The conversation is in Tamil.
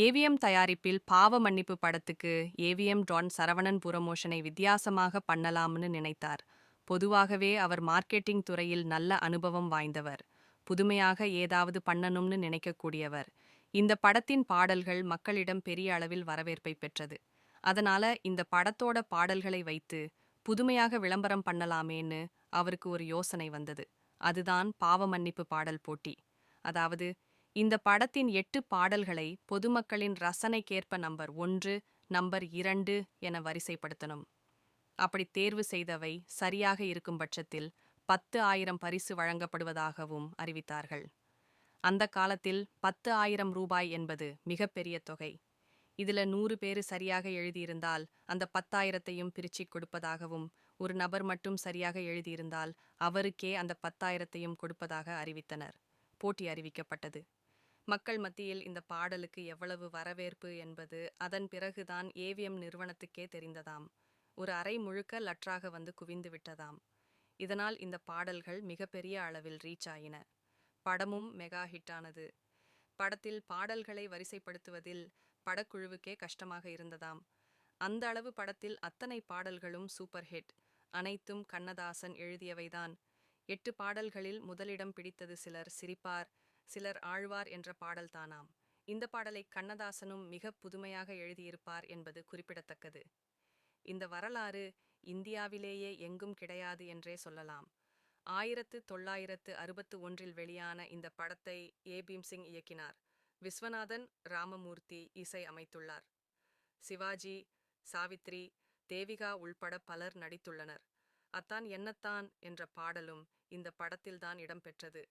ஏவிஎம் தயாரிப்பில் பாவ மன்னிப்பு படத்துக்கு ஏவிஎம் டான் சரவணன் புரமோஷனை வித்தியாசமாக பண்ணலாம்னு நினைத்தார். பொதுவாகவே அவர் மார்க்கெட்டிங் துறையில் நல்ல அனுபவம் வாய்ந்தவர். புதுமையாக ஏதாவது பண்ணணும்னு நினைக்கக்கூடியவர். இந்த படத்தின் பாடல்கள் மக்களிடம் பெரிய அளவில் வரவேற்பை பெற்றது. அதனால இந்த படத்தோட பாடல்களை வைத்து புதுமையாக விளம்பரம் பண்ணலாமேன்னு அவருக்கு ஒரு யோசனை வந்தது. அதுதான் பாவ மன்னிப்பு பாடல் போட்டி. அதாவது இந்த படத்தின் எட்டு பாடல்களை பொதுமக்களின் ரசனைக்கேற்ப நம்பர் ஒன்று நம்பர் இரண்டு என வரிசைப்படுத்தணும். அப்படி தேர்வு செய்தவை சரியாக இருக்கும் பட்சத்தில் பத்து ஆயிரம் பரிசு வழங்கப்படுவதாகவும் அறிவித்தார்கள். அந்த காலத்தில் பத்து ஆயிரம் ரூபாய் என்பது மிகப்பெரிய தொகை. இதுல நூறு பேரு சரியாக எழுதியிருந்தால் அந்த பத்தாயிரத்தையும் பிரிச்சு கொடுப்பதாகவும் ஒரு நபர் மட்டும் சரியாக எழுதியிருந்தால் அவருக்கே அந்த பத்தாயிரத்தையும் கொடுப்பதாக அறிவித்தனர். போட்டி அறிவிக்கப்பட்டது. மக்கள் மத்தியில் இந்த பாடலுக்கு எவ்வளவு வரவேற்பு என்பது அதன் பிறகுதான் ஏவிஎம் நிறுவனத்துக்கே தெரிந்ததாம். ஒரு அறை முழுக்க லற்றாக வந்து குவிந்து விட்டதாம். இதனால் இந்த பாடல்கள் மிகப்பெரிய அளவில் ரீச் ஆயின. படமும் மெகா ஹிட்டானது படத்தில் பாடல்களை வரிசைப்படுத்துவதில் படக்குழுவுக்கே கஷ்டமாக இருந்ததாம். அந்த அளவு படத்தில் அத்தனை பாடல்களும் சூப்பர் ஹிட். அனைத்தும் கண்ணதாசன் எழுதியவைதான். எட்டு பாடல்களில் முதலிடம் பிடித்தது சிலர் சிரிப்பார் சிலர் ஆழ்வார் என்ற பாடல் தானாம். இந்த பாடலை கண்ணதாசனும் மிக புதுமையாக எழுதியிருப்பார் என்பது குறிப்பிடத்தக்கது. இந்த வரலாறு இந்தியாவிலேயே எங்கும் கிடையாது என்றே சொல்லலாம். ஆயிரத்து தொள்ளாயிரத்து அறுபத்து ஒன்றில் வெளியான இந்த படத்தை ஏ. பீம்சிங் இயக்கினார். விஸ்வநாதன் ராமமூர்த்தி இசை அமைத்துள்ளார். சிவாஜி சாவித்ரி தேவிகா உள்பட பலர் நடித்துள்ளனர். அத்தான் என்னத்தான் என்ற பாடலும் இந்த படத்தில்தான் இடம்பெற்றது.